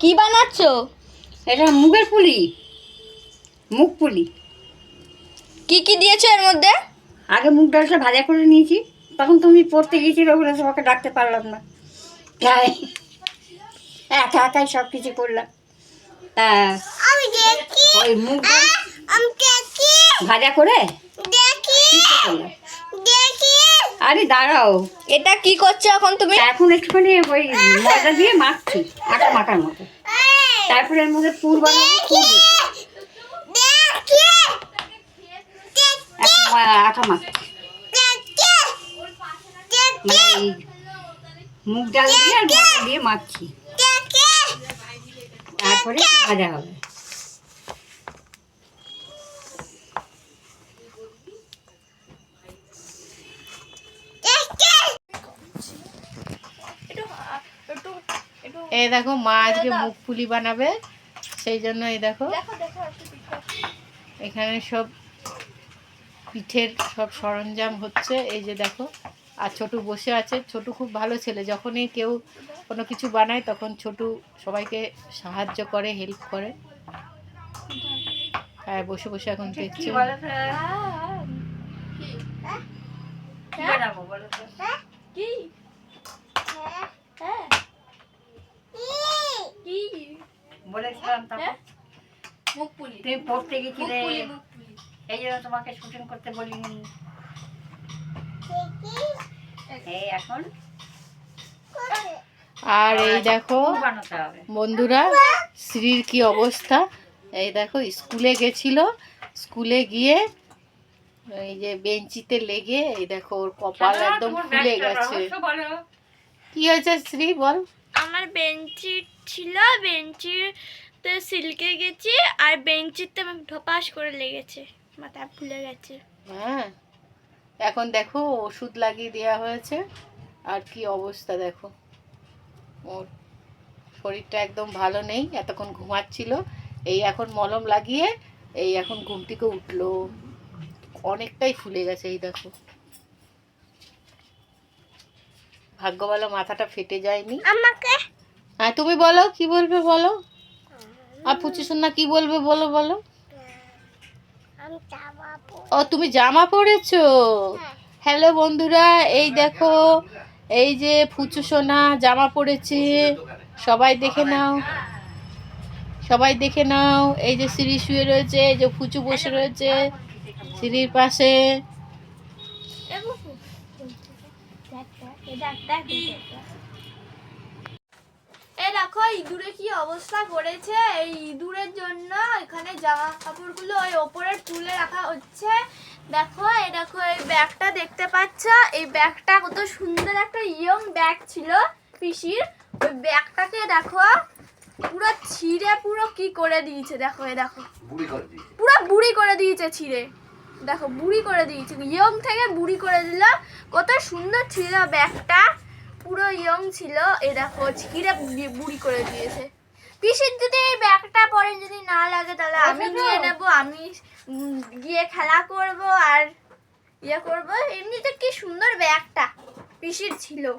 কি বানাচ্ছো? এটা মুগের পুলি। মুগ পুলি। কি কি দিয়েছ এর মধ্যে? আগে মুগ ডালটা ভাজা করে নিয়েছি। তখন তুমি পড়তে গিয়েছিলে ওগুলো তোমাকে ডাকতে পারলাম না। তাই। একা একাই সব কিছু করলাম। তা ওই মুগ ভাজা করে করলাম। দেখি আরে দাঁড়াও। এটা কি করছ এখন তুমি? এখন একটুখানি ওই ময়দা দিয়ে মাখছি আটা মাখার মতো। তারপরে এর মধ্যে পুর বানাবো পুর। এখন আটা মাখছি। মানে মুগ ডাল দিয়ে আর ময়দা দিয়ে মাখছি। তারপরে ভাজা হবে। এই দেখো মা আজকে মুখ পুলি বানাবে সেই জন্য এই দেখো। এখানে সব পিঠের সব সরঞ্জাম হচ্ছে এই যে দেখো। আর ছোটু বসে আছে ছোটু খুব ভালো ছেলে যখনই কেউ কোনো কিছু বানায় তখন ছোটু সবাইকে সাহায্য করে হেল্প করে। হ্যাঁ বসে বসে এখন কি দেখছে তো? কি? বানাবো বলো তো? বলেছিলাম তখন তুমি পড়তে গেছিলে। এই জন্য তোমাকে শুটিং করতে বলিনি। এই এখন আর এই দেখো পুর বানাতে হবে। বন্ধুরা শ্রীর কি অবস্থা? এই দেখো স্কুলে গেছিল। স্কুলে গিয়ে এই যে বেঞ্চিতে লেগে এই দেখো ওর কপাল একদম ফুলে গেছে। কি হয়েছে শ্রী বল। আমার বেঞ্চি ছিল বেঞ্চিতে সিল্কে গেছি আর বেঞ্চিতে ঢোপাস করে লেগেছে, মাথা ফুলে গেছে। হ্যাঁ এখন দেখো ওষুধ লাগিয়ে দেওয়া হয়েছে, আর কি অবস্থা দেখো। ওর শরীরটা একদম ভালো নেই, এতক্ষণ ঘুমাচ্ছিল, এই এখন মলম লাগিয়ে, এই এখন ঘুম থেকে উঠল। অনেকটাই ফুলে গেছে, এই দেখো। ভাগ্য ভালো মাথাটা ফেটে যায়নি। আমাকে? হ্যাঁ তুমি বলো কি বলবে বলো? আর পুচু সোনা কি বলবে বলো বলো? ও তুমি জামা পরেছো? হ্যালো বন্ধুরা এই দেখো এই যে ফুচু সোনা জামা পরেছে। সবাই দেখে নাও। সবাই দেখে নাও এই যে সিঁড়ি শুয়ে রয়েছে এই যে ফুচু বসে রয়েছে সিঁড়ির পাশে। এ দেখো ইঁদুরে কি অবস্থা করেছে? এই ইঁদুরের জন্য এখানে জামা কাপড়গুলো ওই ওপরে তুলে রাখা হচ্ছে। দেখো এই দেখো এই ব্যাগটা দেখতে পাচ্ছ? এই ব্যাগটা কত সুন্দর একটা ইয়ং ব্যাগ ছিল পিসির। ওই ব্যাগটাকে দেখো পুরো ছিঁড়ে পুরো কি করে দিয়েছে? দেখো এই দেখো। পুরো বুড়ি করে দিয়েছে ছিঁড়ে। দেখো বুড়ি করে দিয়েছে। ইয়ং থেকে বুড়ি করে দিল কত সুন্দর ছিল ব্যাগটা। পুরো ইয়ং ছিল। এ দেখো ছিঁড়ে বুড়ি- বুড়ি করে দিয়েছে। পিসির যদি এই ব্যাগটা পরে যদি না লাগে তাহলে আমি নিয়ে নেব। আমি গিয়ে খেলা করব আর ইয়ে করব। এমনিতে কি সুন্দর ব্যাগটা। পিসির ছিল।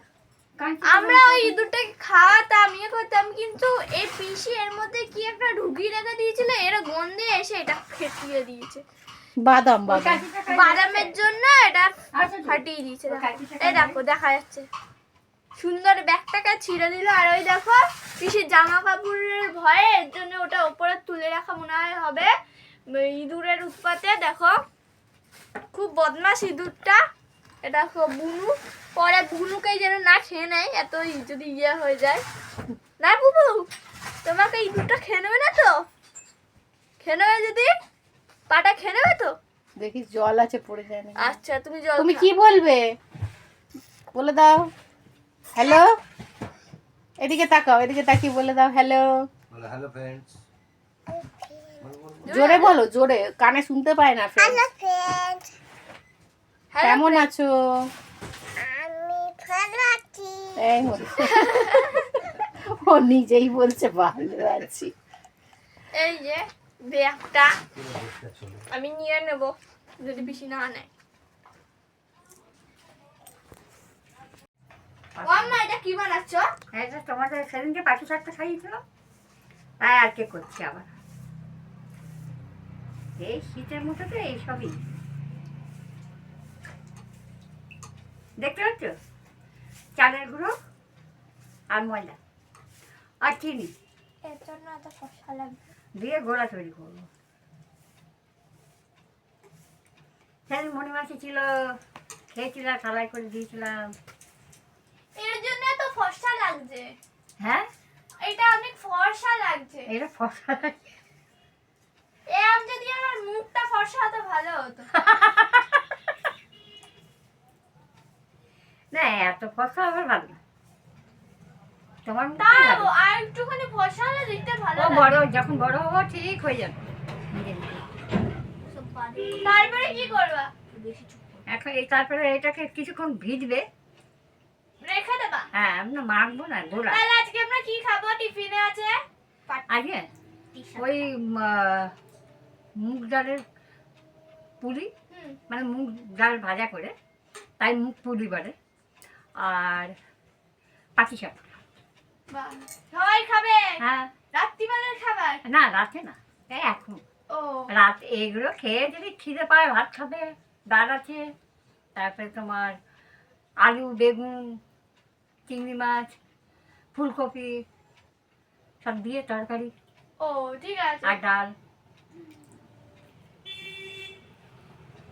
আমরা ওই ইঁদুরটাকে খাওয়াতাম ইয়ে করতাম কিন্তু এই পিসি এর মধ্যে কি একটা ঢুকিয়ে রেখে দিয়েছিল? এর গন্ধে এসে এটা ফেটিয়ে দিয়েছে। বাদাম বাদাম। বাদামের জন্য এটা ফাটিয়ে দিয়েছে। এই দেখো দেখা যাচ্ছে সুন্দর ব্যাগটাকে ছিঁড়ে দিল আর ওই দেখো পিসির জামা কাপড়ের ভয়ে এর জন্য ওটা ওপরে তুলে রাখা মনে হয় হবে। ইঁদুরের উৎপাতে দেখো। খুব বদমাস ইঁদুরটা। এটা দেখো বুনু। পরে বুনুকেই যেন না খেয়ে নেয় এত ই- যদি ইয়ে হয়ে যায়। না বুবু তোমাকে ইঁদুরটা খেয়ে নেবে না তো? খেয়ে নেবে যদি? পাটা খেয়ে নেবে তো? দেখি জল আছে পড়ে যায় না আচ্ছা তুমি জল তুমি। কি বলবে? বলে দাও। হ্যালো এদিকে তাকাও এদিকে তাকিয়ে বলে দাও হ্যালো হ্যালো ফ্রেন্ডস জোরে বলো। জোরে। কানে শুনতে পায় না friends। Hello, কেমন আছো? আমি ভালো আছি। এই হলো। ও নিজেই বলছে ভালো আছি। এই যে ব্যাগটা আমি নিয়ে নেব যদি বেশি না নেয়। কি বানাচ্ছ? যে তোমাদের সেদিনকে পাখি শাকটা খাইয়েছিল। তাই আজকে করছি আবার? এই শীতের মধ্যে তো এইসবই। দেখতে পাচ্ছ? চালের গুঁড়ো আর ময়দা। আর চিনি। এর জন্য এত লাগবে। দিয়ে গোড়া তৈরি করব। সেদিন মণিমাসি ছিল খেয়েছিলাম সালাই করে দিয়েছিলাম। এর জন্য এত ফসা লাগছে। হ্যাঁ? এটা অনেক ফর্সা লাগছে। এটা ফসা এরম যদি আমার মুখটা ফর্সা হতো ভালো হতো। না এত ফসা আবার ভালো না। তোমার ভালো। আর একটুখানি ফর্সা হলে দেখতে ভালো ও বড় যখন বড় হব ঠিক হয়ে যাবে। তারপরে কি করবা? এখন এই তারপরে এটাকে কিছুক্ষণ ভিজবে। রেখে দেবা? হ্যাঁ আমরা মাখবো না গোড়া তাহলে আজকে আমরা কি খাব? টিফিনে আছে? আগে ওই মুগ ডালের পুরি মানে মুগ ডাল ভাজা করে। তাই মুগ পুরি বলে। আর পাটি শাক। সবাই খাবে? হ্যাঁ। রাত্রিবেলার খাবার? না রাতে না। এখন। ও। রাত এগুলো খেয়ে যদি খিদে পায় ভাত খাবে ডাল আছে তারপরে তোমার আলু বেগুন চিংড়ি মাছ ফুলকপি সব দিয়ে তরকারি ও ঠিক আছে। আর ডাল।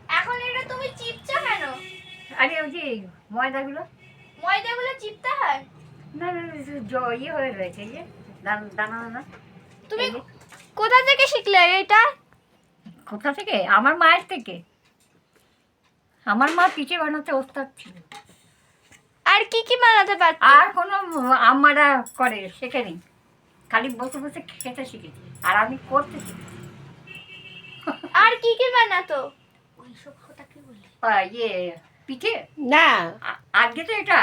এখন এটা তুমি চিপছো কেন? আরে ওই যে ময়দাগুলো। ময়দাগুলো চিপতে হয়? ইয়ে হয়ে রয়েছে এই যে দানা দানা দানা তুমি কোথা থেকে শিখলে এটা? কোথা থেকে? আমার মায়ের থেকে। আমার মা পিঠে বানাতে ওস্তাদ ছিল। আর কি কি বানাতে পারতো? আর কোনো আম্মারা করে শেখেনি খালি বসে বসে খেতে শিখেছি। আর আমি করতে শিখেছি। আর কি কি বানাতো? আহ, ইয়ে পিঠে? না। আজকে তো এটা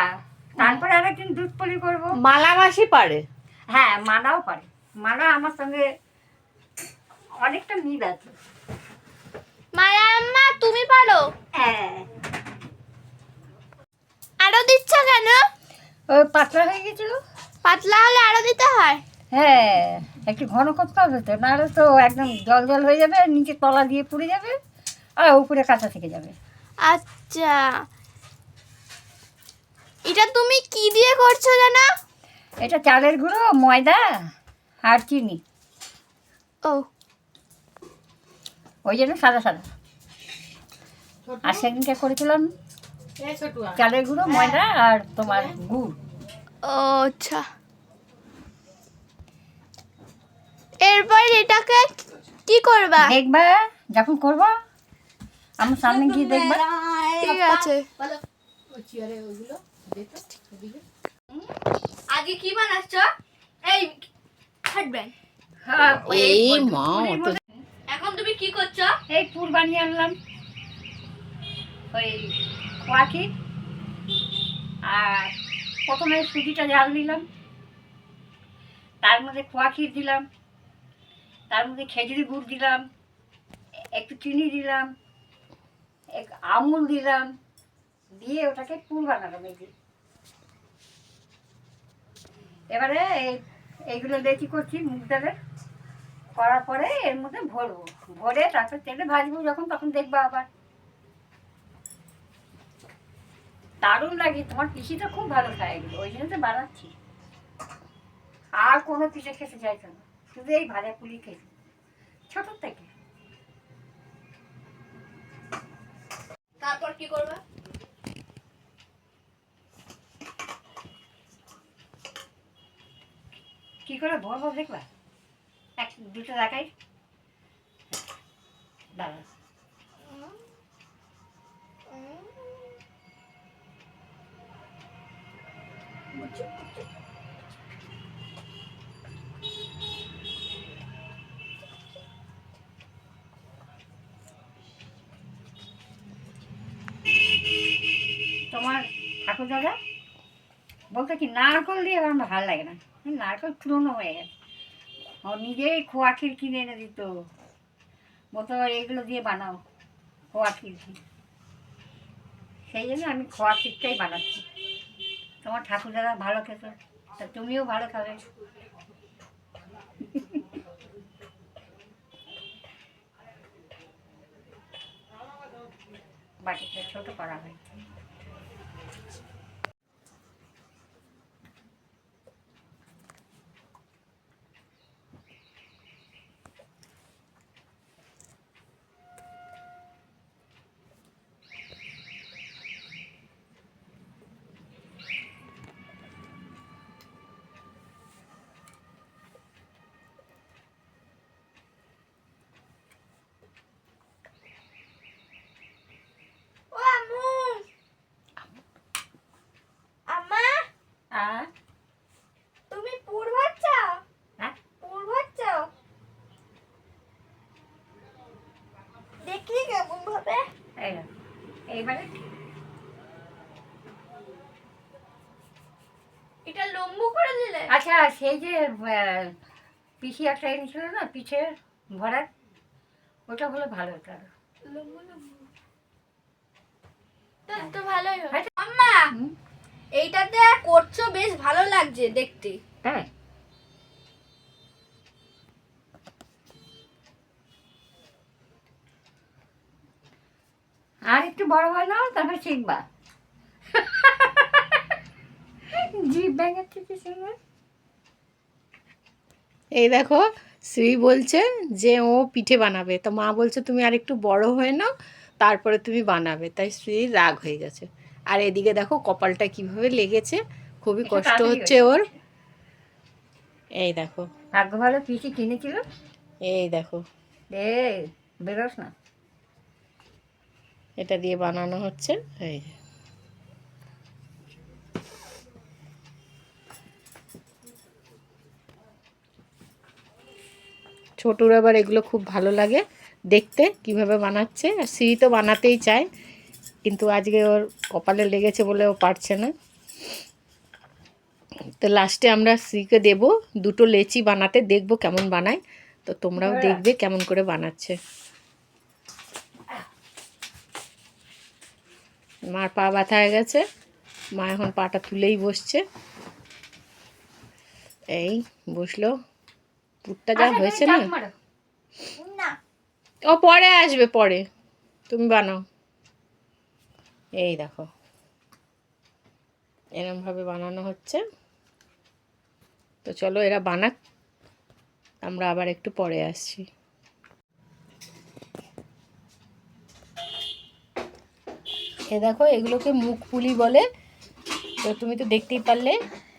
তারপরে আরেকদিন দুধ পলি করব। মালা মাসি পারে। হ্যাঁ মানাও পারে। মানা আমার সঙ্গে অনেকটা মিল আছে। মায়া আম্মা তুমি পারো? হ্যাঁ। আরও দিচ্ছ কেন? ওই পাতলা হয়ে গেছিল। পাতলা হলে আরও দিতে হয়। হ্যাঁ একটু ঘন করতে হবে তো নাহলে তো একদম জল জল হয়ে যাবে নিচে তলা দিয়ে পুড়ে যাবে আর উপরে কাঁচা থেকে যাবে। আচ্ছা। এটা তুমি কি দিয়ে করছ জানো? এটা চালের গুঁড়ো ময়দা আর চিনি। ও। ওই জন্য সাদা সাদা। আর সেদিনকে করেছিলাম চালের গুঁড়ো ময়দা আর তোমার গুড়। ও আচ্ছা। এরপর এটাকে কি করবা? দেখবা যখন করব আমার সামনে গিয়ে দেখবা। ঠিক আছে। আগে কি বানাচ্ছ? এই হাটবেন হ্যাঁ, এই মা, এখন তুমি কি করছ? এই পুর বানিয়ে আনলাম। ওই খোয়াকি। আর প্রথমে সুজিটা জাল দিলাম তার মধ্যে খোয়া ক্ষীর দিলাম। তার মধ্যে খেজুরি গুড় দিলাম। একটু চিনি দিলাম। এক আমুল দিলাম। দিয়ে ওটাকে পুর বানালাম এই। এবারে এই- এইগুলো লেচি করছি, মুগ ডালের করার পরে এর মধ্যে ভরবো। ভরে তারপর তেলে ভাজবো যখন, তখন দেখবা আবার। দারুণ লাগে, তোমার পিসিটা খুব ভালো খায় এগুলো, ওই জন্য তো বানাচ্ছি। আর কোনো পিঠে খেতে চাইতো না, শুধু এই ভাজা পুলি খেতে। ছোট থেকে। তারপর কি করবে? কি করে ভরবো দেখবা। এক, দুটো দেখাই। দাঁড়া। তোমার ঠাকুর দাদা বলতো কি, নারকল দিয়ে আমার ভালো লাগে না। নারকল পুরনো হয়ে গেছে। ও নিজেই খোয়া ক্ষীর কিনে এনে দিত। বলতো, এইগুলো দিয়ে বানাও, খোয়া ক্ষীর সেই জন্য আমি খোয়া ক্ষীরটাই বানাচ্ছি। তোমার ঠাকুরেরা ভালো খেত, তা তুমিও ভালো খাবে। বাটিটা ছোট করা হয় ও আম্মু আম্মা আর তুমি পুর ভাচ্ছ হ্যাঁ পুর ভাচ্ছ দেখি কেমন ভাবে এই নাও। এইবারে এটা লম্বু করে দিলে। আচ্ছা সেই যে পিসি একটা এনেছিল না পিঠে ভরার ওটা হলে ভালো হতো আরও। লম্বু লম্বু। তো ভালোই হবে। আম্মা হুম? এইটাতে করছ বেশ ভালো লাগছে দেখতে। তাই আর একটু বড় হয় নাও তারপর শিখবা। জিভ ব্যাঙের থেকে শুনবে এই দেখো শ্রী বলছে যে ও পিঠে বানাবে। তো মা বলছে তুমি আর একটু বড় হয়ে নাও তারপরে তুমি বানাবে। তাই শ্রীর রাগ হয়ে গেছে। আর এদিকে দেখো কপালটা কীভাবে লেগেছে খুবই কষ্ট হচ্ছে ওর। এই দেখো। ভাগ্য ভালো পিসি কিনেছিল? এই দেখো। বেরোস না। এটা দিয়ে বানানো হচ্ছে এই। ছোটর আবার এগুলো খুব ভালো লাগে দেখতে কীভাবে বানাচ্ছে। আর শ্রী তো বানাতেই চায় কিন্তু আজকে ওর কপালে লেগেছে বলে ও পারছে না। তো লাস্টে আমরা শ্রীকে দেব দুটো লেচি বানাতে দেখব কেমন বানায়। তো তোমরাও দেখবে কেমন করে বানাচ্ছে। মার পা ব্যথা হয়ে গেছে। মা এখন পাটা তুলেই বসছে। এই বসল। পুরটা যা হয়েছে না? না। ও পরে আসবে পরে। তুমি বানাও। এই দেখো। এরম ভাবে বানানো হচ্ছে। তো চলো এরা বানাক। আমরা আবার একটু পরে আসছি। এ দেখো, এগুলোকে মুখ পুলি বলে। তো তুমি তো দেখতেই পারলে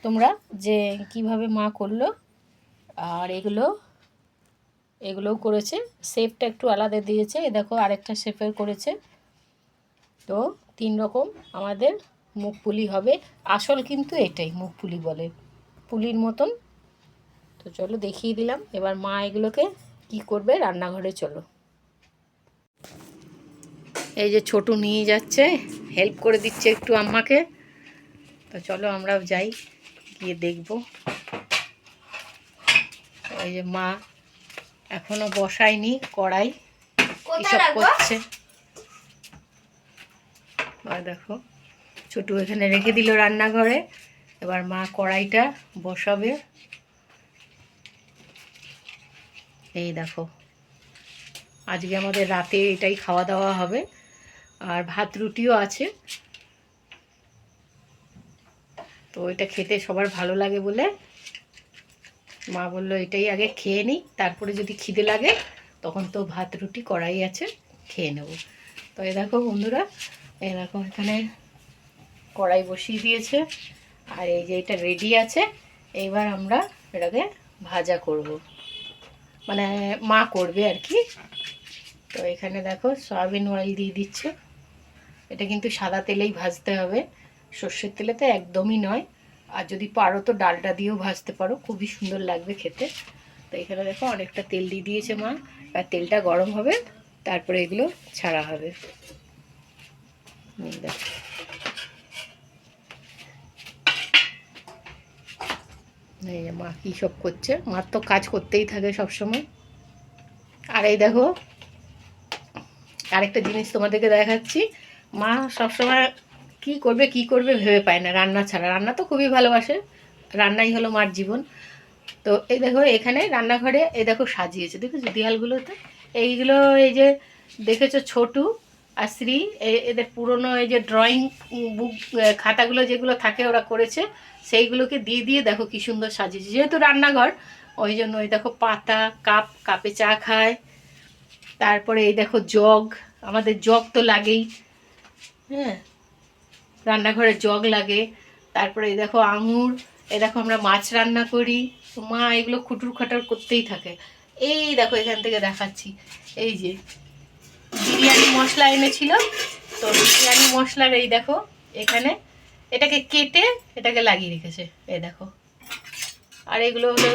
তোমরা যে কীভাবে মা করল। আর এগুলো, এগুলোও করেছে। শেপটা একটু আলাদা দিয়েছে। এ দেখো, আরেকটা শেপের করেছে। তো তিন রকম আমাদের মুখ পুলি হবে। আসল কিন্তু এটাই, মুখ পুলি বলে। পুলির মতন। তো চলো দেখিয়ে দিলাম। এবার মা এগুলোকে কি করবে? রান্নাঘরে চলো। এই যে ছোটু নিয়ে যাচ্ছে হেল্প করে দিচ্ছে একটু আম্মাকে। তো চলো আমরাও যাই গিয়ে দেখব। এই যে মা এখনও বসায়নি কড়াই এসব করছে। আর দেখো ছোটু এখানে রেখে দিল রান্নাঘরে। এবার মা কড়াইটা বসাবে। এই দেখো আজকে আমাদের রাতে এটাই খাওয়া দাওয়া হবে। আর ভাত রুটিও আছে। তো এটা খেতে সবার ভালো লাগে বলে মা বলল, এটাই আগে খেয়ে নিই, তারপরে যদি খিদে লাগে, তখন তো ভাত রুটি করাই আছে, খেয়ে নেব। তো এ দেখো বন্ধুরা এরকম এখানে কড়াই বসিয়ে দিয়েছে, আর এই যে এটা রেডি আছে, এইবার আমরা এটাকে ভাজা করব। মানে মা করবে আর কি। তো এখানে দেখো সয়াবিন অয়েল দিয়ে দিচ্ছে। এটা কিন্তু সাদা তেলেই ভাজতে হবে। সর্ষের তেলে তো একদমই নয়। আর যদি পারো তো ডালটা দিয়েও ভাজতে পারো, খুবই সুন্দর লাগবে খেতে। তো এখানে দেখো অনেকটা তেল দিয়ে দিয়েছে মা। আর তেলটা গরম হবে, তারপরে এগুলো ছাড়া হবে। এই যে মা কী সব করছে? মার তো কাজ করতেই থাকে সবসময়। আর এই দেখো, আরেকটা জিনিস তোমাদেরকে দেখাচ্ছি। মা সবসময় কি করবে কি করবে ভেবে পায় না রান্না ছাড়া। রান্না তো খুবই ভালোবাসে, রান্নাই হলো মার জীবন। তো এই দেখো, এখানে রান্নাঘরে এই দেখো সাজিয়েছে, দেখেছ দেয়ালগুলোতে? এইগুলো এই যে দেখেছ ছোটু আর শ্রী এদের পুরনো এই যে ড্রয়িং বুক খাতাগুলো যেগুলো থাকে ওরা করেছে, সেইগুলোকে দিয়ে দিয়ে দেখো কি সুন্দর সাজিয়েছে। যেহেতু রান্নাঘর, ওই জন্য ওই দেখো পাতা, কাপ, কাপে চা খায়। তারপরে এই দেখো জগ, আমাদের জগ তো লাগেই। হ্যাঁ। রান্নাঘরে জগ লাগে। তারপরে এই দেখো আঙুর, এই দেখো আমরা মাছ রান্না করি। মা এগুলো খুটুর খাটার করতেই থাকে। এই দেখো এখান থেকে দেখাচ্ছি। এই যে বিরিয়ানি মশলা এনেছিল। তো বিরিয়ানি মশলার এই দেখো এখানে এটাকে কেটে এটাকে লাগিয়ে রেখেছে। এই দেখো। আর এগুলো হলো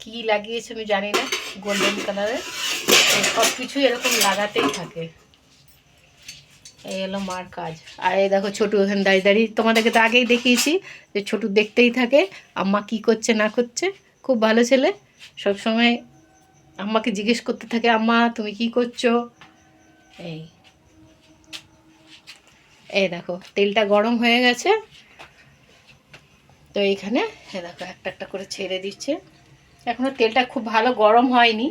কি লাগিয়েছে আমি জানি না। গোল্ডেন কালারের সব কিছুই এরকম লাগাতেই থাকে। এই হলো মার কাজ। আর এই দেখো ছোটু ওখানে দাঁড়িয়ে দাঁড়িয়ে। তোমাদেরকে তো আগেই দেখিয়েছি যে ছোটু দেখতেই থাকে, আম্মা কি করছে, না করছে। খুব ভালো ছেলে। সব সময় আম্মাকে জিজ্ঞেস করতে থাকে, আম্মা, তুমি কি করছ? এই। এই দেখো, তেলটা গরম হয়ে গেছে। তো এইখানে এ দেখো, একটা একটা করে ছেড়ে দিচ্ছে। এখনও তেলটা খুব ভালো গরম হয়নি।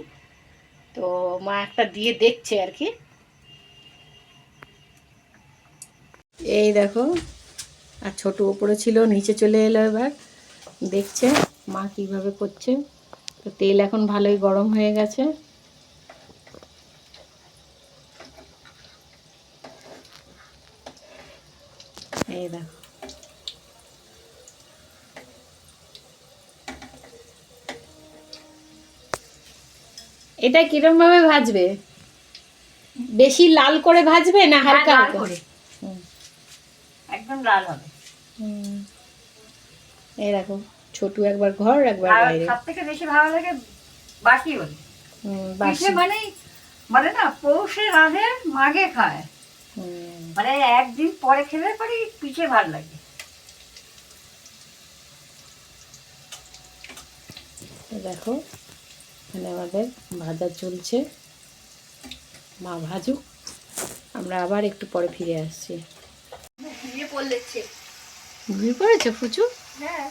তো মা একটা দিয়ে দেখছে আর কি। এই দেখো আর ছোট ওপরে ছিল নিচে চলে এলো এবার। দেখছে মা কীভাবে করছে। তো তেল এখন ভালোই গরম হয়ে গেছে। এই দেখো। এটা কিরম ভাবে ভাজবে? বেশি লাল করে ভাজবে না হালকা করে। হুম। একদম লাল হবে। এই দেখো ছোটু একবার ঘর একবার বাইরে। সব থেকে বেশি ভালো লাগে বাকি বাসি। মানে মানে না পৌষে রাঁধে মাগে খায়। মানে একদিন পরে খেলে পরে পিঠে ভালো লাগে। দেখো এখানে আমাদের ভাজা চলছে। মা ভাজুক। আমরা আবার একটু পরে ফিরে আসছি। পড়লেছে ঘুমিয়ে পড়েছে ফুচু? হ্যাঁ।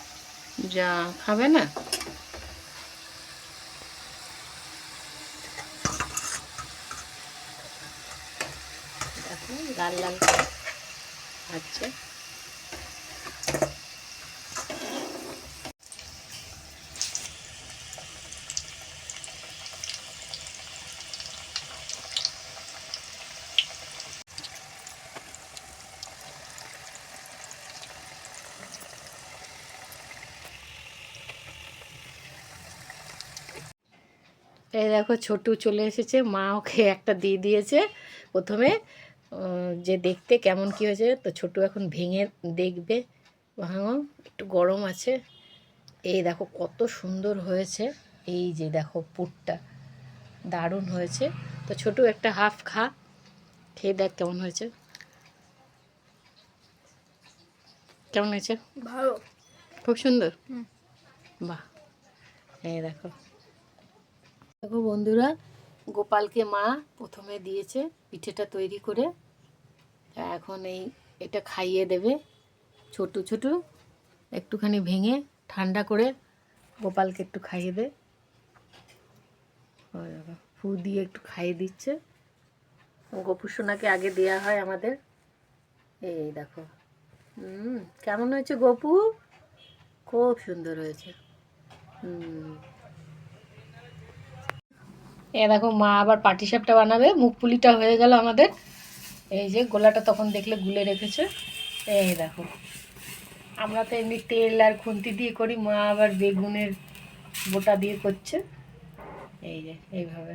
যা খাবে না? লাল লাল আচ্ছা। এই দেখো ছোটু চলে এসেছে মা ওকে একটা দিয়ে দিয়েছে। প্রথমে যে দেখতে কেমন কি হয়েছে তো ছোটু এখন ভেঙে দেখবে। ভাঙো একটু গরম আছে। এই দেখো কত সুন্দর হয়েছে। এই যে দেখো পুরটা দারুণ হয়েছে। তো ছোটু একটা হাফ খা খেয়ে দেখ কেমন হয়েছে। কেমন হয়েছে? ভালো। খুব সুন্দর? হুম। বাহ। এই দেখো। দেখো বন্ধুরা, গোপালকে মা প্রথমে দিয়েছে পিঠেটা তৈরি করে। এখন এই এটা খাইয়ে দেবে ছোট ছোট, একটুখানি ভেঙে ঠান্ডা করে গোপালকে একটু খাইয়ে দে। ফু দিয়ে একটু খাইয়ে দিচ্ছে। গোপু সোনাকে আগে দেয়া হয় আমাদের। এই দেখো। হুম, কেমন হয়েছে গোপু? খুব সুন্দর হয়েছে। হুম। এ দেখো, মা আবার পাটিসাপটা বানাবে, মুখ পুলিটা হয়ে গেল আমাদের। এই যে গোলাটা তখন দেখলে গুলে রেখেছে। এই দেখো, আমরা তো এমনি তেল আর খুন্তি দিয়ে করি, মা আবার বেগুনের বোটা দিয়ে করছে। এই যে, এইভাবে।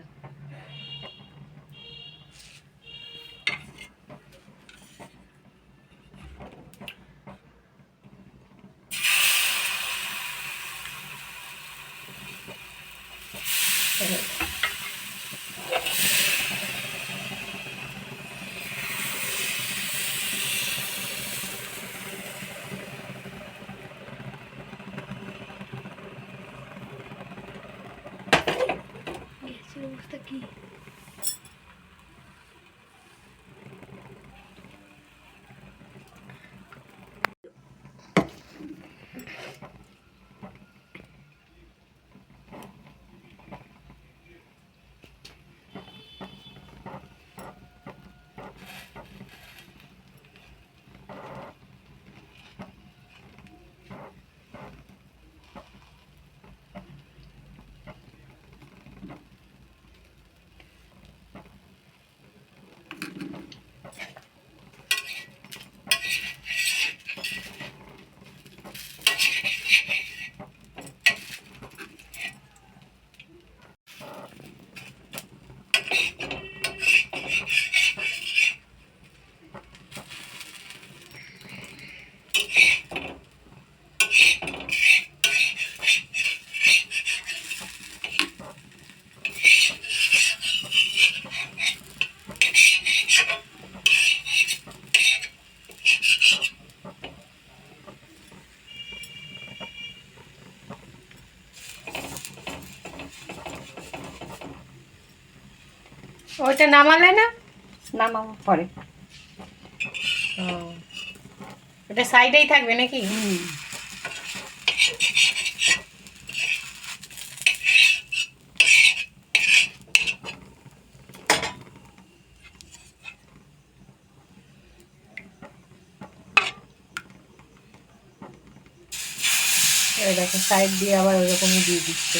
ওইটা নামালে না? নামাবো পরে। ওটা সাইডেই থাকবে নাকি? এই দেখো সাইড দিয়ে আবার ওরকমই দিয়ে দিচ্ছে।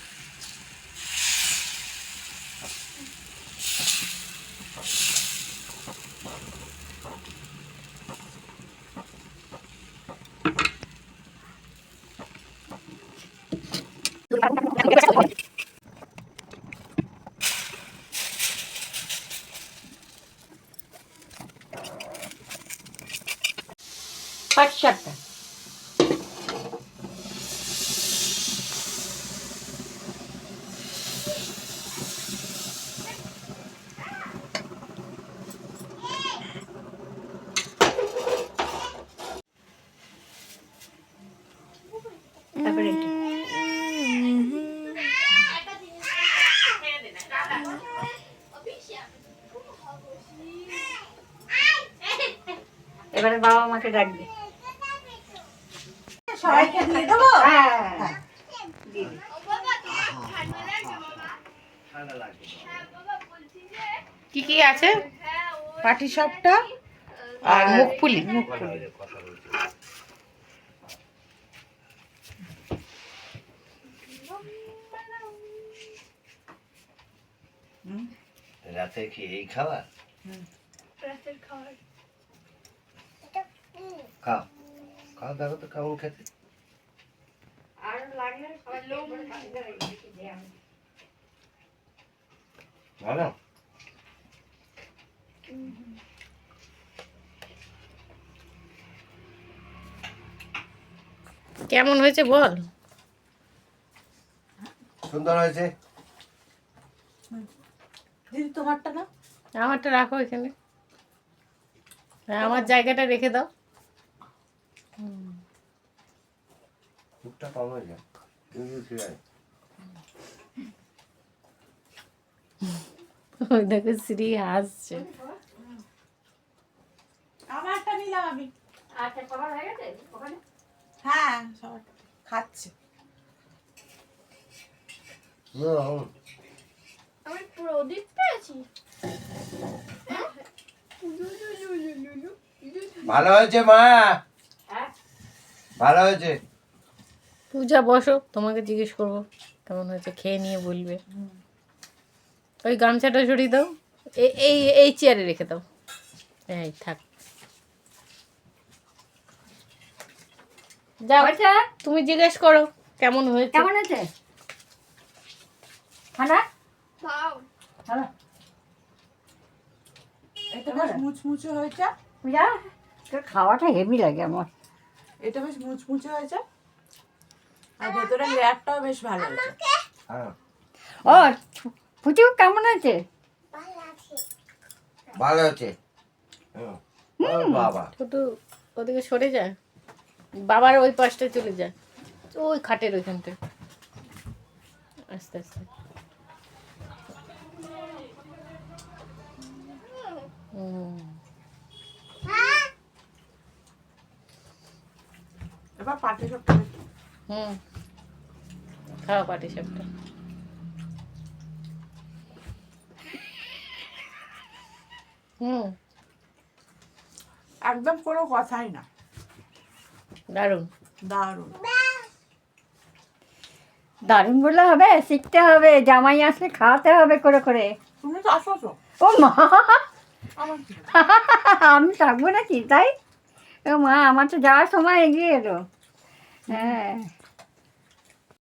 এবারে বাবা মাকে ডাকবে সবাইকে দিয়ে দেবো? হ্যাঁ। কি কি আছে? পাটি সাপটা আর মুখপুলি রাতে কি এই খাওয়া খাও। খাও দেখো তো কেমন খেতে। ভালো? কেমন হয়েছে বল? সুন্দর হয়েছে। দিদি তোমারটা না আমারটা রাখো এখানে। হ্যাঁ, আমার জায়গাটা রেখে দাও। মুখটা কম হয়ে যায় কিন্তু ওই দেখো শ্রী হাসছে। আমারটা নিলাম আমি। আচ্ছা সবার হয়ে গেছে? ওখানে? হ্যাঁ সবার খাচ্ছে। হুম, আমি প্রদীপ পেয়েছি। ভালো হয়েছে মা? হ্যাঁ। ভালো হয়েছে? পূজা বসো তোমাকে জিজ্ঞেস করব কেমন হয়েছে খেয়ে নিয়ে বলবে। ওই গামছাটা সরিয়ে দাও এই এই চেয়ারে রেখে দাও। এই থাক। যাও তুমি জিজ্ঞেস করো কেমন হয়েছে। কেমন এটা বেশ মুচমুচে হয়েছে। খাওয়াটা হেভি লাগে আমার। এটা বেশ মুচমুচে হয়েছে। আর ভেতরে লেয়ারটাও বেশ ভালো হয়েছে হ্যাঁ। ও পুচু কেমন আছে? ভালো হয়েছে হুম। বাবা। ছোট ওদিকে সরে যায় বাবার ওই পাশটা চলে যায় ওই খাটের ওইখানটা আস্তে আস্তে। হুম এবার পাটি দেখি। হুম। খাওয়া পাটি সাপটা হুম। একদম কোনো কথাই না। দারুণ। দারুণ। দারুণ বললে হবে শিখতে হবে জামাই আসলে খাওয়াতে হবে করে করে। তুমি তো আসো তো। ও মা। আমি থাকব নাকি তাই? ও মা আমার তো যাওয়ার সময় এগিয়ে এলো। হ্যাঁ।